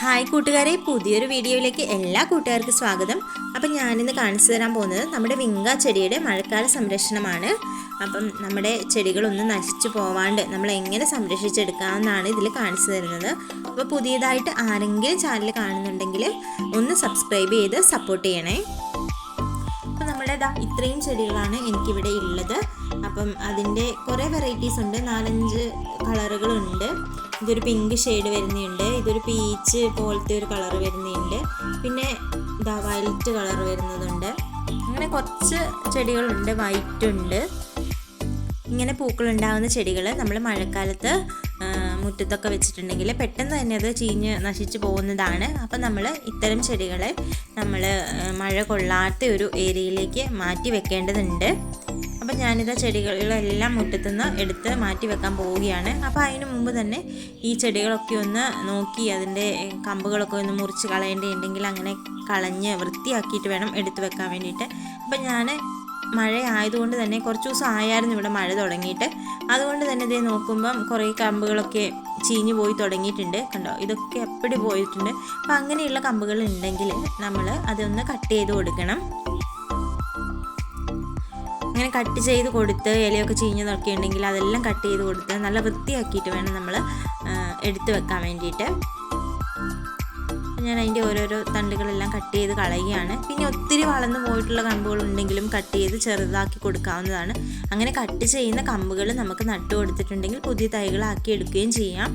Hi കൂട്ടുകാരെ പുതിയൊരു വീഡിയോയിലേക്ക് എല്ലാ കൂട്ടുകാർക്കും സ്വാഗതം. അപ്പം ഞാനിന്ന് കാണിച്ചു തരാൻ പോകുന്നത് നമ്മുടെ വിങ്ക ചെടിയുടെ മഴക്കാല സംരക്ഷണമാണ്. അപ്പം നമ്മുടെ ചെടികളൊന്നും നശിച്ചു പോവാണ്ട് നമ്മൾ എങ്ങനെ സംരക്ഷിച്ചെടുക്കാമെന്നാണ് ഇതിൽ കാണിച്ചു തരുന്നത്. അപ്പോൾ പുതിയതായിട്ട് ആരെങ്കിലും ചാനൽ കാണുന്നുണ്ടെങ്കിൽ ഒന്ന് സബ്സ്ക്രൈബ് ചെയ്ത് സപ്പോർട്ട് ചെയ്യണേ. അപ്പം നമ്മുടെ ഇത്രയും ചെടികളാണ് എനിക്കിവിടെ ഉള്ളത് അപ്പം അതിന്റെ കുറേ വെറൈറ്റീസ് ഉണ്ട്. നാലഞ്ച് കളറുകളുണ്ട് ഇതൊരു പിങ്ക് ഷെയ്ഡ് വരുന്നുണ്ട്. ഇതൊരു പീച്ച് പോലത്തെ ഒരു കളർ വരുന്നുണ്ട്. പിന്നെ ഇതാ വയലറ്റ് കളർ വരുന്നതുണ്ട്. അങ്ങനെ കുറച്ച് ചെടികളുണ്ട്. വൈറ്റ് ഉണ്ട്. ഇങ്ങനെ പൂക്കൾ ഉണ്ടാകുന്ന ചെടികൾ നമ്മൾ മഴക്കാലത്ത് മുറ്റത്തൊക്കെ വെച്ചിട്ടുണ്ടെങ്കിൽ പെട്ടെന്ന് തന്നെ അത് ചീഞ്ഞ് നശിച്ചു പോകുന്നതാണ്. അപ്പം നമ്മൾ ഇത്തരം ചെടികളെ നമ്മൾ മഴ കൊള്ളാത്ത ഒരു ഏരിയയിലേക്ക് മാറ്റി വെക്കേണ്ടതുണ്ട്. അപ്പം ഞാനിത് ചെടികളെല്ലാം മുറ്റത്തുനിന്ന് എടുത്ത് മാറ്റി വെക്കാൻ പോവുകയാണ്. അപ്പോൾ അതിന് മുമ്പ് തന്നെ ഈ ചെടികളൊക്കെ ഒന്ന് നോക്കി അതിന്റെ കമ്പുകളൊക്കെ ഒന്ന് മുറിച്ച് കളയേണ്ടിയുണ്ടെങ്കിൽ അങ്ങനെ കളഞ്ഞ് വൃത്തിയാക്കിയിട്ട് വേണം എടുത്ത് വെക്കാൻ വേണ്ടിയിട്ട്. അപ്പം ഞാൻ മഴ ആയതുകൊണ്ട് തന്നെ കുറച്ച് ദിവസം ആയായിരുന്നു ഇവിടെ മഴ തുടങ്ങിയിട്ട്. അതുകൊണ്ട് തന്നെ ഇതേ നോക്കുമ്പം കുറേ കമ്പുകളൊക്കെ ചീഞ്ഞു പോയി തുടങ്ങിയിട്ടുണ്ട്. കണ്ടോ? ഇതൊക്കെ എപ്പോഴും പോയിട്ടുണ്ട്. അപ്പം അങ്ങനെയുള്ള കമ്പുകൾ ഉണ്ടെങ്കിൽ നമ്മൾ അതൊന്ന് കട്ട് ചെയ്ത് കൊടുക്കണം. അങ്ങനെ കട്ട് ചെയ്ത് കൊടുത്ത് ഇലയൊക്കെ ചീഞ്ഞതൊക്കെ ഉണ്ടെങ്കിൽ അതെല്ലാം കട്ട് ചെയ്ത് കൊടുത്ത് നല്ല വൃത്തിയാക്കിയിട്ട് വേണം നമ്മൾ എടുത്ത് വെക്കാൻ വേണ്ടിയിട്ട്. ഞാൻ അതിന്റെ ഓരോരോ തണ്ടുകളെല്ലാം കട്ട് ചെയ്ത് കളയുകയാണ്. പിന്നെ ഒത്തിരി വളർന്നു പോയിട്ടുള്ള കമ്പുകൾ ഉണ്ടെങ്കിലും കട്ട് ചെയ്ത് ചെറുതാക്കി കൊടുക്കാവുന്നതാണ്. അങ്ങനെ കട്ട് ചെയ്യുന്ന കമ്പുകൾ നമുക്ക് നട്ടു കൊടുത്തിട്ടുണ്ടെങ്കിൽ പുതിയ തൈകളാക്കി എടുക്കുകയും ചെയ്യാം.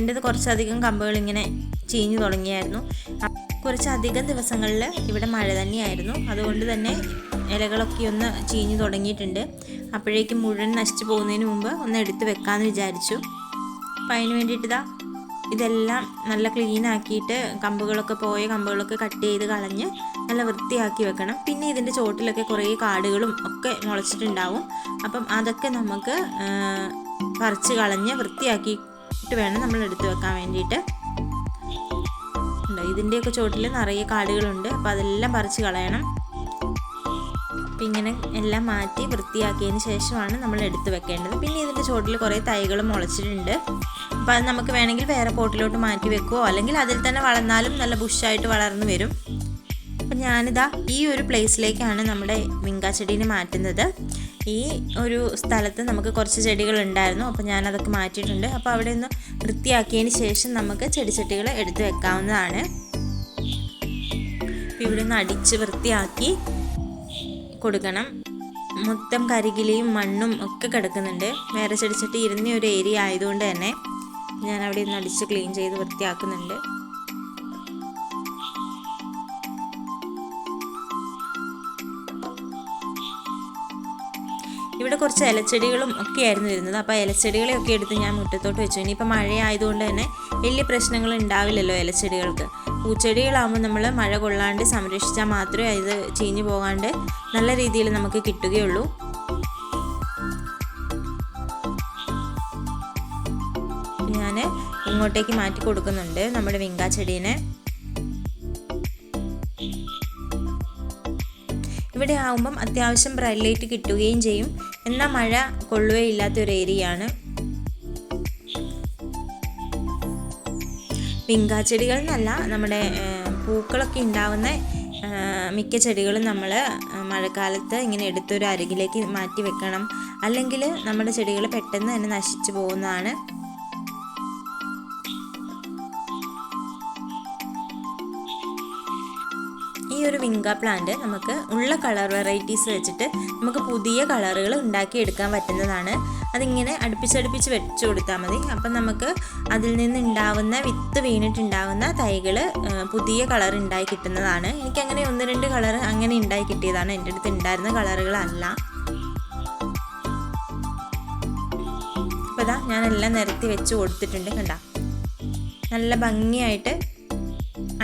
എന്റെത് കുറച്ചധികം കമ്പുകൾ ഇങ്ങനെ ചീഞ്ഞു തുടങ്ങിയായിരുന്നു. കുറച്ചധികം ദിവസങ്ങളിൽ ഇവിടെ മഴ തന്നെയായിരുന്നു. അതുകൊണ്ട് തന്നെ ഇലകളൊക്കെ ഒന്ന് ചീഞ്ഞു തുടങ്ങിയിട്ടുണ്ട്. അപ്പോഴേക്കും മുഴുവൻ നശിച്ചു പോകുന്നതിന് മുമ്പ് ഒന്ന് എടുത്ത് വെക്കാമെന്ന് വിചാരിച്ചു. അപ്പം അതിന് വേണ്ടിയിട്ട് ഇതാ ഇതെല്ലാം നല്ല ക്ലീൻ ആക്കിയിട്ട് കമ്പുകളൊക്കെ പോയ കമ്പുകളൊക്കെ കട്ട് ചെയ്ത് കളഞ്ഞ് നല്ല വൃത്തിയാക്കി വെക്കണം. പിന്നെ ഇതിന്റെ ചോട്ടിലൊക്കെ കുറേ കാടുകളും ഒക്കെ മുളച്ചിട്ടുണ്ടാവും. അപ്പം അതൊക്കെ നമുക്ക് പറിച്ച് കളഞ്ഞ് വൃത്തിയാക്കിയിട്ട് വേണം നമ്മൾ എടുത്ത് വെക്കാൻ വേണ്ടിയിട്ട്. ഇതിന്റെയൊക്കെ ചോട്ടിൽ നിറയെ കാടുകളുണ്ട്. അപ്പോൾ അതെല്ലാം പറിച്ച് കളയണം. അപ്പം ഇങ്ങനെ എല്ലാം മാറ്റി വൃത്തിയാക്കിയതിന് ശേഷമാണ് നമ്മൾ എടുത്തു വെക്കേണ്ടത്. പിന്നെ ഇതിന്റെ ചോട്ടിൽ കുറേ തൈകൾ മുളച്ചിട്ടുണ്ട്. അപ്പോൾ അത് നമുക്ക് വേണമെങ്കിൽ വേറെ പോട്ടിലോട്ട് മാറ്റി വെക്കുമോ അല്ലെങ്കിൽ അതിൽ തന്നെ വളർന്നാലും നല്ല ബുഷായിട്ട് വളർന്നു വരും. അപ്പം ഞാനിതാ ഈ ഒരു പ്ലേസിലേക്കാണ് നമ്മുടെ വിങ്ക ചെടീനെ മാറ്റുന്നത്. ഈ ഒരു സ്ഥലത്ത് നമുക്ക് കുറച്ച് ചെടികൾ ഉണ്ടായിരുന്നു അപ്പോൾ ഞാനതൊക്കെ മാറ്റിയിട്ടുണ്ട്. അപ്പോൾ അവിടെ ഒന്ന് വൃത്തിയാക്കിയതിന് ശേഷം നമുക്ക് ചെടിച്ചട്ടികൾ എടുത്ത് വെക്കാവുന്നതാണ്. ഇവിടെ നിന്ന് അടിച്ച് വൃത്തിയാക്കി കൊടുക്കണം. മൊത്തം കരികിലയും മണ്ണും ഒക്കെ കിടക്കുന്നുണ്ട്. വേറെ ചെടിച്ചട്ടി ഇരുന്ന ഒരു ഏരിയ ആയതുകൊണ്ട് തന്നെ ഞാൻ അവിടെ നിന്ന് അടിച്ച് ക്ലീൻ ചെയ്ത് വൃത്തിയാക്കുന്നുണ്ട്. ഇവിടെ കുറച്ച് ഇലച്ചെടികളും ഒക്കെ ആയിരുന്നു വരുന്നത് അപ്പോൾ ഇലച്ചെടികളെയൊക്കെ എടുത്ത് ഞാൻ മുറ്റത്തോട്ട് വെച്ചു. ഇനിയിപ്പോൾ മഴയായതുകൊണ്ട് തന്നെ വലിയ പ്രശ്നങ്ങൾ ഉണ്ടാവില്ലല്ലോ ഇലച്ചെടികൾക്ക്. പൂച്ചെടികളാകുമ്പോൾ നമ്മൾ മഴ കൊള്ളാണ്ട് സംരക്ഷിച്ചാൽ മാത്രമേ ഇത് ചീഞ്ഞു പോകാണ്ട് നല്ല രീതിയിൽ നമുക്ക് കിട്ടുകയുള്ളൂ. ഞാൻ ഇങ്ങോട്ടേക്ക് മാറ്റി കൊടുക്കുന്നുണ്ട് നമ്മുടെ വിങ്കാ ചെടീനെ. ഇവിടെ ആകുമ്പം അത്യാവശ്യം ബ്രൈറ്റ് ലൈറ്റ് കിട്ടുകയും ചെയ്യും. എന്നാൽ മഴ കൊള്ളുകയില്ലാത്ത ഒരു ഏരിയയാണ്. വിങ്കാ ചെടികൾ എന്നല്ല നമ്മുടെ പൂക്കളൊക്കെ ഉണ്ടാവുന്ന മിക്ക ചെടികളും നമ്മൾ മഴക്കാലത്ത് ഇങ്ങനെ എടുത്തൊരു അരികിലേക്ക് മാറ്റി വെക്കണം. അല്ലെങ്കിൽ നമ്മുടെ ചെടികൾ പെട്ടെന്ന് തന്നെ നശിച്ചു പോകുന്നതാണ് ഒരു വിങ്ക പ്ലാന്റ് നമുക്ക് ഉള്ള കളർ വെറൈറ്റീസ് വെച്ചിട്ട് നമുക്ക് പുതിയ കളറുകൾ ഉണ്ടാക്കിയെടുക്കാൻ പറ്റുന്നതാണ്. അതിങ്ങനെ അടുപ്പിച്ചടുപ്പിച്ച് വെച്ച് കൊടുത്താൽ മതി. അപ്പം നമുക്ക് അതിൽ നിന്ന് ഉണ്ടാവുന്ന വിത്ത് വീണിട്ടുണ്ടാവുന്ന തൈകൾ പുതിയ കളർ ഉണ്ടായി കിട്ടുന്നതാണ്. എനിക്ക് അങ്ങനെ ഒന്ന് രണ്ട് കളർ അങ്ങനെ ഉണ്ടായി കിട്ടിയതാണ്. എന്റെ അടുത്ത് ഉണ്ടായിരുന്ന കളറുകളല്ല. അപ്പോൾ ഇതാ ഞാനെല്ലാം നിരത്തി വെച്ച് കൊടുത്തിട്ടുണ്ട് കണ്ട. നല്ല ഭംഗിയായിട്ട്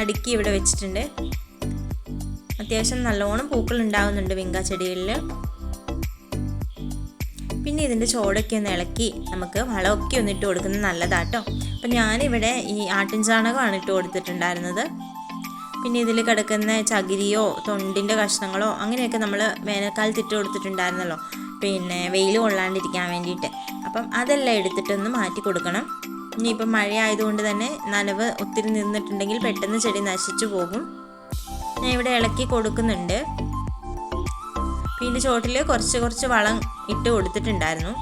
അടുക്കി ഇവിടെ വെച്ചിട്ടുണ്ട്. അത്യാവശ്യം നല്ലോണം പൂക്കൾ ഉണ്ടാകുന്നുണ്ട് വിങ്ക ചെടികളിൽ പിന്നെ ഇതിന്റെ ചോടൊക്കെ ഒന്ന് ഇളക്കി നമുക്ക് വളമൊക്കെ ഒന്ന് ഇട്ട് കൊടുക്കുന്നത് നല്ലതാട്ടോ. അപ്പം ഞാനിവിടെ ഈ ആട്ടിൻ ചാണകമാണ് ഇട്ട് കൊടുത്തിട്ടുണ്ടായിരുന്നത്. പിന്നെ ഇതിൽ കിടക്കുന്ന ചകിരിയോ തൊണ്ടിന്റെ കഷ്ണങ്ങളോ അങ്ങനെയൊക്കെ നമ്മൾ വേനൽക്കാലത്ത് ഇട്ട് കൊടുത്തിട്ടുണ്ടായിരുന്നല്ലോ. പിന്നെ വെയിൽ കൊള്ളാണ്ടിരിക്കാൻ വേണ്ടിയിട്ട്. അപ്പം അതെല്ലാം എടുത്തിട്ടൊന്ന് മാറ്റി കൊടുക്കണം. ഇനിയിപ്പം മഴ ആയതുകൊണ്ട് തന്നെ നനവ് ഒത്തിരി നിന്നിട്ടുണ്ടെങ്കിൽ പെട്ടെന്ന് ചെടി നശിച്ചു പോകും. ഞാൻ ഇവിടെ ഇളക്കി കൊടുക്കുന്നുണ്ട്. പിന്നെ ചോട്ടിൽ കുറച്ച് കുറച്ച് വളം ഇട്ട് കൊടുത്തിട്ടുണ്ടായിരുന്നു.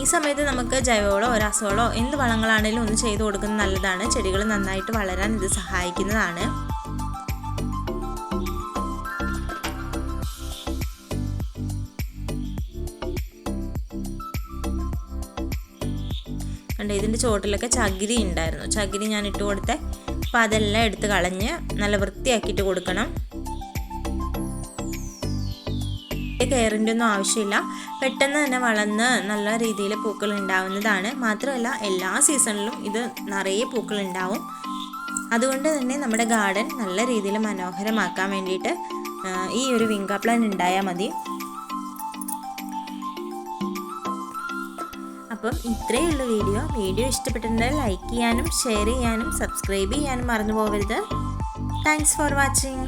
ഈ സമയത്ത് നമുക്ക് ജൈവവളോ രാസവളോ എന്ത് വളങ്ങളാണെങ്കിലും ഒന്ന് ചെയ്ത് കൊടുക്കുന്നത് നല്ലതാണ്. ചെടികൾ നന്നായിട്ട് വളരാൻ ഇത് സഹായിക്കുന്നതാണ്. കണ്ടോ ഇതിന്റെ ചോട്ടിലൊക്കെ ചകിരി ഉണ്ടായിരുന്നു. ചകിരി ഞാൻ ഇട്ട് കൊടുത്തേ. അപ്പോൾ അതെല്ലാം എടുത്ത് കളഞ്ഞ് നല്ല വൃത്തിയാക്കിയിട്ട് കൊടുക്കണം. കെയറിന്റെ ഒന്നും ആവശ്യമില്ല. പെട്ടെന്ന് തന്നെ വളർന്ന് നല്ല രീതിയിൽ പൂക്കൾ ഉണ്ടാവുന്നതാണ്. മാത്രമല്ല എല്ലാ സീസണിലും ഇത് നിറയെ പൂക്കൾ ഉണ്ടാവും. അതുകൊണ്ട് തന്നെ നമ്മുടെ ഗാർഡൻ നല്ല രീതിയിൽ മനോഹരമാക്കാൻ വേണ്ടിയിട്ട് ഈ ഒരു വിങ്കാ പ്ലാൻ ഉണ്ടായാൽ മതി. അപ്പം ഇത്രയേ ഉള്ളൂ വീഡിയോ. വീഡിയോ ഇഷ്ടപ്പെട്ടിട്ടുണ്ടെങ്കിൽ ലൈക്ക് ചെയ്യാനും ഷെയർ ചെയ്യാനും സബ്സ്ക്രൈബ് ചെയ്യാനും മറന്നു പോകരുത്. Thanks for watching